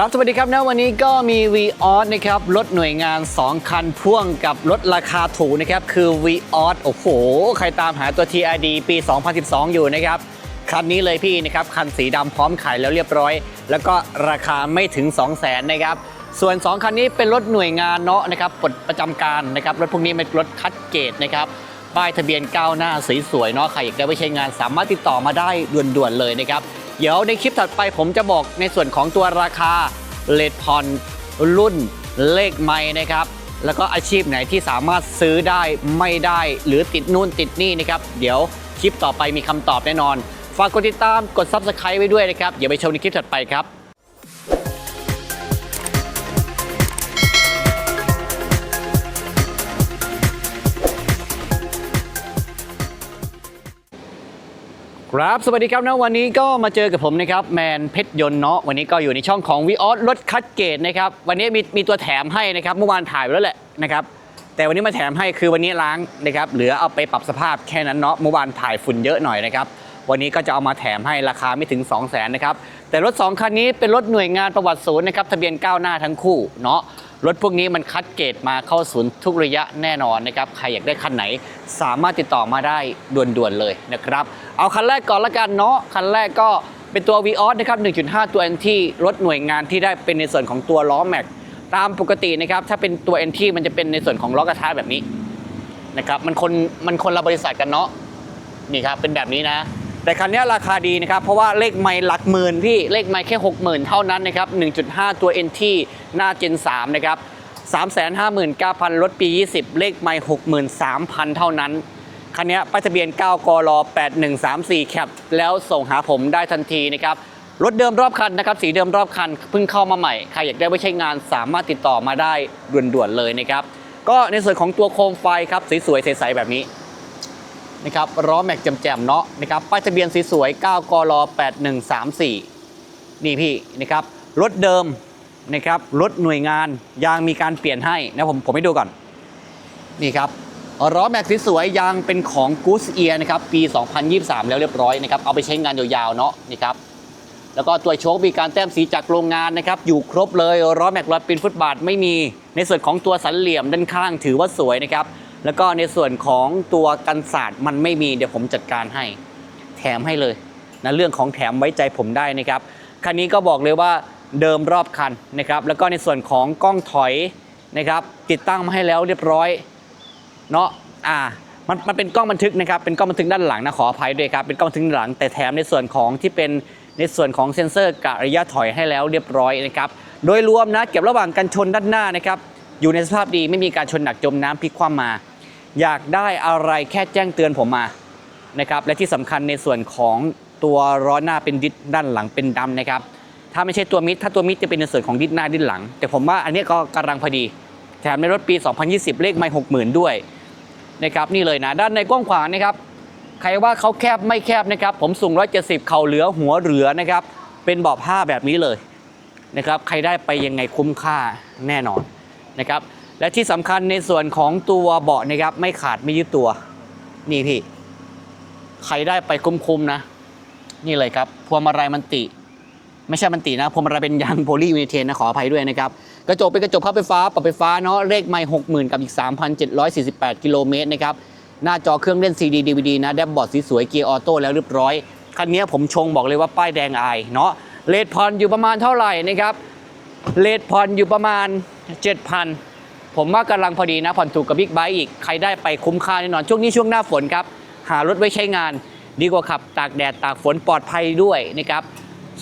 รับสวัสดีครับนะวันนี้ก็มี v ีออสนะครับรถหน่วยงาน 2 คันพ่วงกับรถราคาถูกนะครับ คือ v ีออสโอ้โห ใครตามหาตัว TRD ปี 2012 อยู่นะครับ คันนี้เลยพี่นะครับ คันสีดำพร้อมขายแล้วเรียบร้อย แล้วก็ราคาไม่ถึง 2 0 0 0 0นนะครับ ส่วน 2 คันนี้เป็นรถหน่วยงานเนาะนะครับปลดประจำการนะครับ รถพวกนี้เป็นรถคัดเกตนะครับป้ายทะเบียนก้าวหน้าสวยๆเนาะใครอยากได้ไปใช้งานสามารถติดต่อมาได้ด่วนๆเลยนะครับ เดี๋ยวในคลิปถัดไปผมจะบอกในส่วนของตัวราคาเลดพอนรุ่นเลขไม้นะครับแล้วก็อาชีพไหนที่สามารถซื้อได้ไม่ได้หรือติดนู่นติดนี่นะครับ เดี๋ยวคลิปต่อไปมีคำตอบแน่นอน ฝากกดติดตามกด Subscribe ไว้ด้วยนะครับ เดี๋ยวไปชมในคลิปถัดไปครับ ครับ สวัสดีครับนะวันนี้ก็มาเจอกับผมนะครับแมนเพชรยนต์เนาะวันนี้ก็อยู่ในช่องของวิออสรถคัดเกตนะครับวันนี้มีมีตัวแถมให้นะครับเมื่อวานถ่ายไปแล้วแหละนะครับแต่วันนี้มาแถมให้คือวันนี้ล้างนะครับเหลือเอาไปปรับสภาพแค่นั้นเนาะเมื่อวานถ่ายฝุ่นเยอะหน่อยนะครับวันนี้ก็จะเอามาแถมให้ราคาไม่ถึง 2 0 0 0 0นนะครับแต่รถ 2 คันนี้เป็นรถหน่วยงานประวัติศูนย์นะครับทะเบียนก้าวหน้าทั้งคู่เนาะ รถพวกนี้มันคัดเกรดมาเข้าศูนย์ทุกระยะแน่นอนนะครับ ใครอยากได้คันไหน สามารถติดต่อมาได้ด่วนๆเลยนะครับ เอาคันแรกก่อนละกันเนาะ คันแรกก็เป็นตัว v ีออสนะครับ 1.5 ตัว NT รถหน่วยงานที่ได้เป็นในส่วนของตัวล้อแม็กตามปกตินะครับ ถ้าเป็นตัว NT มันจะเป็นในส่วนของล้อกระทะแบบนี้นะครับ มันคนมันคนละบริษัทกันเนาะ นี่ครับ เป็นแบบนี้นะ แต่คันนี้ราคาดีนะครับ เพราะว่าเลขไม่หลักหมื่นพี่เลขไม่แค่ 60,000 เท่านั้นนะครับ 1.5 ตัว NT หน้า Gen 3 นะครับ 359,000รถปี 20 เลขไม่63,000 เท่านั้น คันนี้ป้ายทะเบียน 9 กร8134 แคป แล้วส่งหาผมได้ทันทีนะครับรถเดิมรอบคันนะครับสีเดิมรอบคันเพิ่งเข้ามาใหม่ ใครอยากได้ไว้ใช้งานสามารถติดต่อมาได้ด่วนๆเลยนะครับ ก็ในส่วนของตัวโคมไฟครับสวยๆใสๆแบบนี้ นะครับล้อแม็กแจ่มๆเนาะนะครับป้ายทะเบียนสวยๆ9กร8134 นี่พี่นะครับรถเดิมนะครับรถหน่วยงานยางมีการเปลี่ยนให้นะผมผมให้ดูก่อน นี่ครับล้อแม็กสวยๆยางเป็นของ g o o d s Ear นะครับปี 2023 แล้วเรียบร้อยนะครับเอาไปใช้งานยาวๆเนาะนี่ครับแล้วก็ตัวโชคมีการแต้มสีจากโรงงานนะครับอยู่ครบเลยล้อแม็กลอยปีนฟุตบาทไม่มี ในส่วนของตัวสันเหลี่ยมด้านข้างถือว่าสวยนะครับ แล้วก็ในส่วนของตัวกันศาสตร์มันไม่มีเดี๋ยวผมจัดการให้ แถมให้เลยนะเรื่องของแถมไว้ใจผมได้นะครับคันนี้ก็บอกเลยว่าเดิมรอบคันนะครับ แล้วก็ในส่วนของกล้องถอยนะครับ ติดตั้งมาให้แล้วเรียบร้อยเนาะอ่ามันมันเป็นกล้องบันทึกนะครับ เป็นกล้องบันทึกด้านหลังนะขออภัยด้วยครับ เป็นกล้องบันทึกด้านหลัง แต่แถมในส่วนของที่เป็นในส่วนของเซ็นเซอร์กะระยะถอยให้แล้วเรียบร้อยนะครับ โดยรวมนะเก็บระหว่างกันชนด้านหน้านะครับ อยู่ในสภาพดีไม่มีการชนหนักจมน้ำพลิกคว่ำมา อยากได้อะไรแค่แจ้งเตือนผมมานะครับและที่สำคัญในส่วนของตัวล้อหน้าเป็นดิสด้านหลังเป็นดำนะครับถ้าไม่ใช่ตัวมิดถ้าตัวมิดจะเป็นในส่วนของดิสหน้าดิสหลัง แต่ผมว่าอันนี้ก็กำลังพอดีแถมในรถปี 2020 เลขไม่60,000ด้วยนะครับนี่เลยนะด้านในกว้างขวางนะครับใครว่าเขาแคบไม่แคบนะครับ ผมสูง 170 เข่าเหลือหัวเหลือนะครับ เป็นเบาะผ้าแบบนี้เลยนะครับ ใครได้ไปยังไงคุ้มค่าแน่นอน นะครับ และที่สำคัญในส่วนของตัวเบาะนะครับ ไม่ขาดไม่ยืดตัว นี่พี่ ใครได้ไปคุ้มๆนะ นี่เลยครับ พวงมาลัยมันติ ไม่ใช่มันตินะพวงมาลัยเป็นยางโพลียูนิเทนนะขออภัยด้วยนะครับ กระจกเป็นกระจกพับไฟฟ้าปรับไฟฟ้าเนาะเลขไม่หกหมื่นกับอีก 3,748 กิโลเมตรนะครับหน้าจอเครื่องเล่น CD DVD นะแดชบอร์ดสีสวยเกียร์ออโต้แล้วเรียบร้อยคันนี้ผมชงบอกเลยว่าป้ายแดงอายเนาะเลทพอนอยู่ประมาณเท่าไหร่นะครับเลทพอนอยู่ประมาณ 7,000 ผมว่ากำลังพอดีนะผ่อนถูกกับบิ๊กไบค์อีก ใครได้ไปคุ้มค่าแน่นอน ช่วงนี้ช่วงหน้าฝนครับ หารถไว้ใช้งาน ดีกว่าขับตากแดดตากฝนปลอดภัยด้วยนะครับ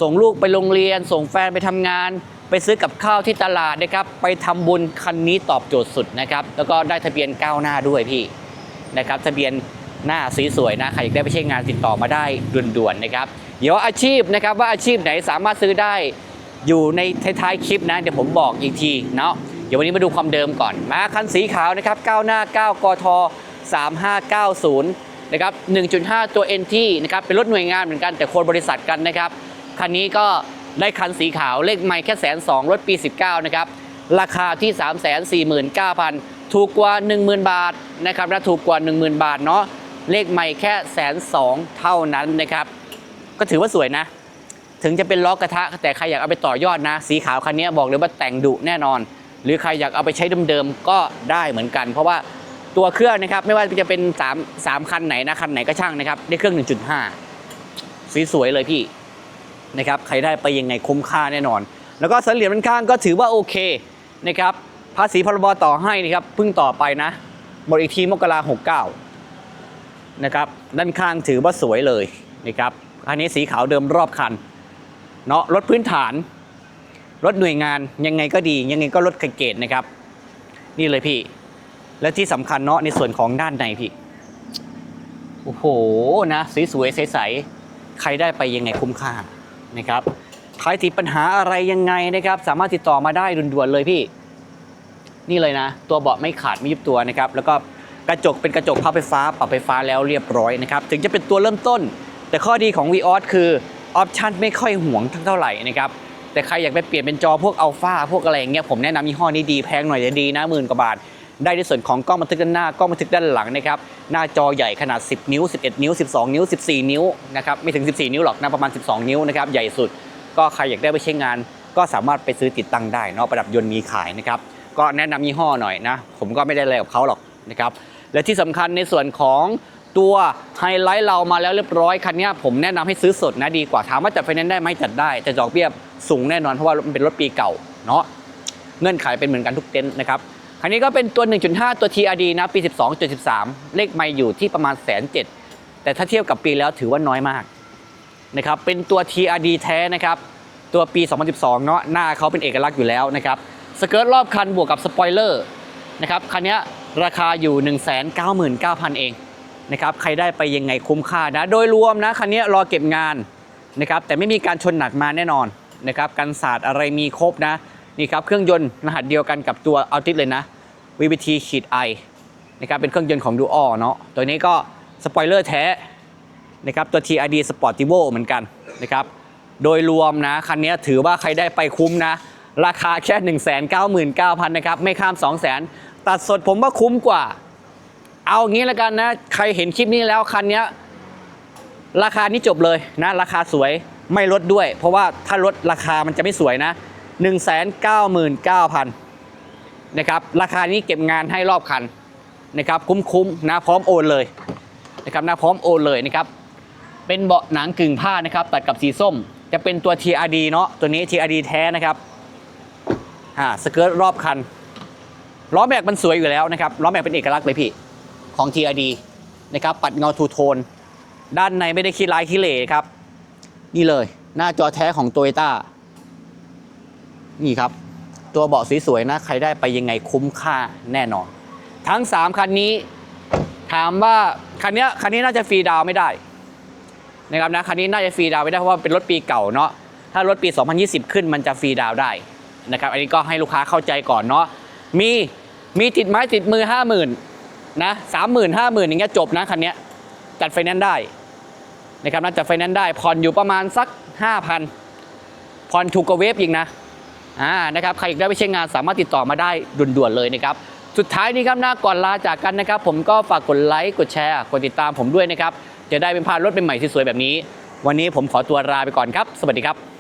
ส่งลูกไปโรงเรียน ส่งแฟนไปทำงาน ไปซื้อกับข้าวที่ตลาดนะครับ ไปทำบุญคันนี้ตอบโจทย์สุดนะครับ แล้วก็ได้ทะเบียนก้าวหน้าด้วยพี่นะครับ ทะเบียนหน้าสีสวยนะ ใครอยากได้ไปใช้งานติดต่อมาได้ด่วนๆนะครับ เดี๋ยวอาชีพนะครับว่าอาชีพไหนสามารถซื้อได้ อยู่ในท้ายๆคลิปนะเดี๋ยวผมบอกอีกทีเนาะเดี๋ยววันนี้มาดูความเดิมก่อน มาคันสีขาวนะครับก้าวหน้า 9 กท 3590 นะครับ 1.5 ตัว NT นะครับ เป็นรถหน่วยงานเหมือนกันแต่คนบริษัทกันนะครับ คันนี้ก็ได้คันสีขาวเลขไม่แค่แสนสองรถปี 19 นะครับ ราคาที่ 349,000 ถูกกว่า 10,000 บาทนะครับและถูกกว่า 10,000 บาทเนาะเลขไม่แค่แสนสองเท่านั้นนะครับ ก็ถือว่าสวยนะ ถึงจะเป็นล้อกระทะ แต่ใครอยากเอาไปต่อยอดนะ สีขาวคันนี้บอกเลยว่าแต่งดุแน่นอน หรือใครอยากเอาไปใช้เดิมๆก็ได้เหมือนกัน เพราะว่าตัวเครื่องนะครับไม่ว่าจะเป็น3 3คันไหนนะคันไหนก็ช่างนะครับได้เครื่อง 1.5 สีสวยเลยพี่นะครับใครได้ไปยังไงคุ้มค่าแน่นอน แล้วก็สันเหลี่ยมด้านข้างก็ถือว่าโอเคนะครับภาษีพรบต่อให้นะครับเพิ่งต่อไปนะหมดอีกทีมกราหกเก้านะครับด้านข้างถือว่าสวยเลยนะครับอันนี้สีขาวเดิมรอบคัน เนาะรถพื้นฐาน รถหน่วยงานยังไงก็ดี ยังไงก็รถเกรดนะครับ นี่เลยพี่ และที่สำคัญเนาะในส่วนของด้านในพี่ โอ้โหนะสวยๆใสๆใครได้ไปยังไงคุ้มค่านะครับใครติดปัญหาอะไรยังไงนะครับ สามารถติดต่อมาได้ด่วนๆเลยพี่ นี่เลยนะ ตัวเบาะไม่ขาดไม่ยุบตัวนะครับ แล้วก็กระจกเป็นกระจกพับไฟฟ้า ปรับไฟฟ้าแล้วเรียบร้อยนะครับ ถึงจะเป็นตัวเริ่มต้น แต่ข้อดีของ v ีออคือ ออปชันไม่ค่อยห่วงเท่าไหร่นะครับแต่ใครอยากไปเปลี่ยนเป็นจอพวกอัลฟาพวกอะไรอย่างเงี้ยผมแนะนำยี่ห้อนี้ดีแพงหน่อยจะดีนะหมื่นกว่าบาท ได้ในส่วนของกล้องบันทึกด้านหน้ากล้องบันทึกด้านหลังนะครับหน้าจอใหญ่ขนาด 10 นิ้ว 11 นิ้ว 12 นิ้ว 14 นิ้วนะครับไม่ถึง 14 นิ้วหรอกนะประมาณ 12 นิ้วนะครับใหญ่สุด ก็ใครอยากได้ไปใช้งาน ก็สามารถไปซื้อติดตั้งได้เนาะประดับยนต์มีขายนะครับก็แนะนำยี่ห้อหน่อยนะผมก็ไม่ได้อะไรกับเขาหรอกนะครับและที่สำคัญในส่วนของ ตัวไฮไลท์เรามาแล้วเรียบร้อยคันนี้ผมแนะนำให้ซื้อสดนะดีกว่าถามว่าจัดไฟแนนซ์ได้ไหมจัดได้แต่ดอกเบี้ยสูงแน่นอนเพราะว่ามันเป็นรถปีเก่าเนาะเงื่อนไขเป็นเหมือนกันทุกเต็นท์นะครับคันนี้ก็เป็นตัว 1.5 ตัว TRD นะปี 12.13 เลขไม่อยู่ที่ประมาณแสนเแต่ถ้าเทียบกับปีแล้วถือว่าน้อยมากนะครับเป็นตัว TRD แท้นะครับตัวปี 2012 เนาะหน้าเขาเป็นเอกลักษณ์อยู่แล้วนะครับสเกิร์ตรอบคันบวกกับสปอยเลอร์นะครับคันนี้ราคาอยู่ 199,000 เอง นะครับใครได้ไปยังไงคุ้มค่านะโดยรวมนะคันนี้รอเก็บงานนะครับแต่ไม่มีการชนหนักมาแน่นอนนะครับกันศาสตร์อะไรมีครบนะนี่ครับเครื่องยนต์รหัสเดียวกันกับตัวอัลติสเลยนะ VVT ขีด i นะครับเป็นเครื่องยนต์ของ Dual เนาะตัวนี้ก็สปอยเลอร์แท้นะครับตัว TRD Sportivo เหมือนกันนะครับโดยรวมนะคันนี้ถือว่าใครได้ไปคุ้มนะ ราคาแค่ 1 9 9 0 0 0นะครับไม่ข้าม 2 0 0 0 0 0 ตัดสดผมว่าคุ้มกว่า เอางี้แล้วกันนะ ใครเห็นคลิปนี้แล้วคันนี้ราคานี้จบเลยนะ ราคาสวยไม่ลดด้วย เพราะว่าถ้าลดราคามันจะไม่สวยนะ 1 9 9 0 0 0นะครับราคานี้เก็บงานให้รอบคันนะครับคุ้มๆนะพร้อมโอนเลยนะครับนะพร้อมโอนเลยนะครับเป็นเบาะหนังกึ่งผ้านะครับตัดกับสีส้ม จะเป็นตัว TRD เนาะตัวนี้ TRD แท้นะครับอ่าสเกิร์ตรอบคันล้อแม็กมันสวยอยู่แล้วนะครับล้อแม็กเป็นเอกลักษณ์เลยพี่ ของ TRD นะครับปัดเงาทูโทน ด้านในไม่ได้ขี้ร้ายขี้เหร่ครับ นี่เลยหน้าจอแท้ของ Toyota นี่ครับ ตัวเบาะสวยๆนะ ใครได้ไปยังไงคุ้มค่าแน่นอน ทั้ง 3 คันนี้ ถามว่า คันนี้คันนี้น่าจะฟรีดาวไม่ได้นะครับนะคันนี้น่าจะฟรีดาวไม่ได้เพราะว่าเป็นรถปีเก่าเนาะถ้ารถปี 2020 ขึ้นมันจะฟรีดาวได้นะครับ อันนี้ก็ให้ลูกค้าเข้าใจก่อนเนาะมีมีติดไม้ติดมือ 50,000 นะสามหมื่นห้าหมื่นอย่างเงี้ยจบนะคันนี้จัดไฟแนนซ์ได้นะครับนะจัดไฟแนนซ์ได้ผ่อนอยู่ประมาณสัก 5,000ผ่อนถูกกว่าเวฟอีกนะอ่านะครับใครอยากได้ไปใช้งานสามารถติดต่อมาได้ด่วนๆเลยนะครับสุดท้ายนี้ครับหน้าก่อนลาจากกันนะครับ ผมก็ฝากกดไลค์กดแชร์กดติดตามผมด้วยนะครับจะได้เป็นพารถเป็นใหม่สวยๆแบบนี้ วันนี้ผมขอตัวลาไปก่อนครับ สวัสดีครับ